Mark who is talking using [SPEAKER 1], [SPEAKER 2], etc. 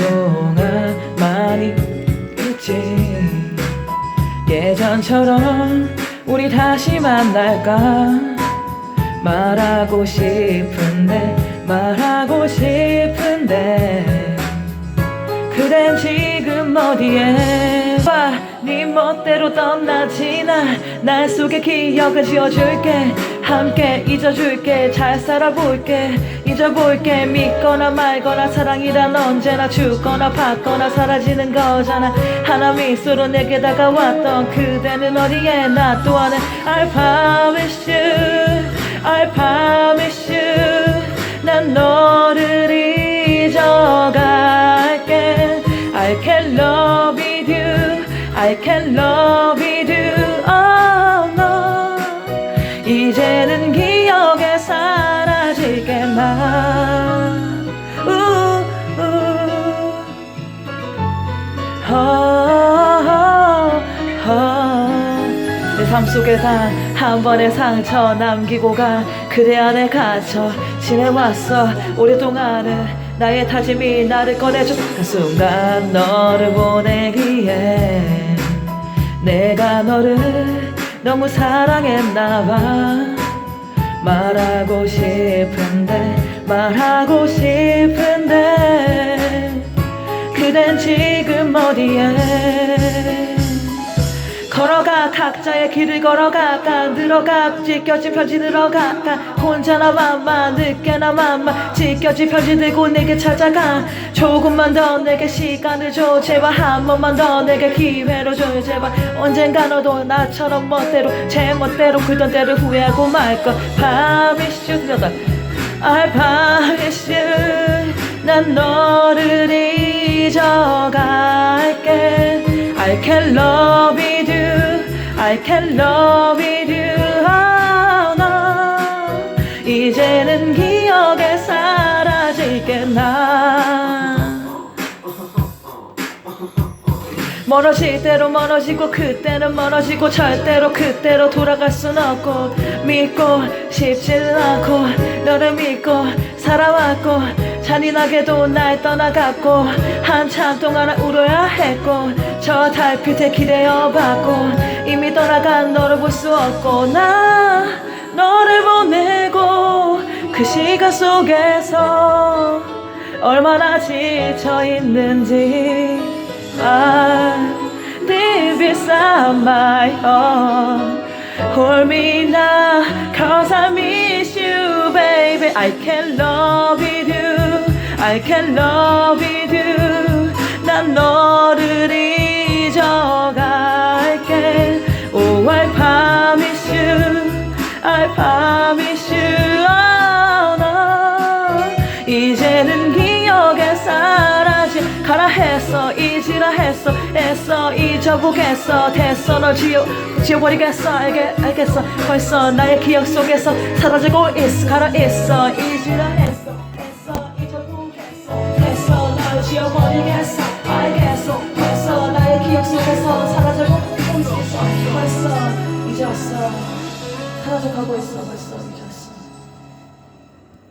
[SPEAKER 1] 한동안 많이 있지. 예전처럼 우리 다시 만날까? 말하고 싶은데 말하고 싶은데. 그댄 지금 어디에? 봐, 네 멋대로 떠나지 나날 속에 기억을 지어줄게. 함께 잊어줄게. 잘 살아볼게. 잊어볼게. 믿거나 말거나 사랑이란 언제나 죽거나 받거나 사라지는 거잖아. 하나 미소로 내게 다가왔던 그대는 어디에? 나 또한은 I love you oh no 이제는 기억에 사라질게 나 우, 우. 어, 어. 내삶 속에 단 한 번의 상처 남기고 가. 그대 안에 갇혀 지내왔어. 오랫동안은 나의 다짐이 나를 꺼내줘 그 순간 너를 보내기에 내가 너를 너무 사랑했나 봐 말하고 싶은데 말하고 싶은데 그댄 지금 어디에 걸어가 각자의 길을 걸어가 가 늘어가 찢겨진 편지 늘어가 가. 혼자나 맘마 늦게나 맘마. 찢겨진 편지 들고 내게 찾아가. 조금만 더 내게 시간을 줘 제발. 한 번만 더 내게 기회를 줘 제발. 언젠가 너도 나처럼 멋대로 제 멋대로 굴던 때를 후회하고 말걸. 밤이슈 들여다. I promise you 난 너를 잊어갈게. I can love you I can love with you no. 이제는 기억에 사라질게 나 멀어질 대로 멀어지고 그때는 멀어지고 절대로 그때로 돌아갈 순 없고 믿고 싶지는 않고 너를 믿고 살아왔고 잔인하게도 날 떠나갔고 한참 동안 울어야 했고 저 달빛에 기대어 봤고 이미 떠나간 너를 볼 수 없고 나 너를 보내고 그 시간 속에서 얼마나 지쳐 있는지 I deep inside my heart Hold me now Cause I miss you baby I can love you I can love you. 난 너를 잊어갈게. Oh I promise you. I promise you. Oh, no. 이제는 기억에 사라지 가라 했어 잊으라 했어 애써 잊어보겠어. 됐어 널 지워 지워버리겠어. 알게 알겠어. 벌써 나의 기억 속에서 사라지고 있어. 가라 있어. 잊으라 했어 가고 있어. 가고 있어,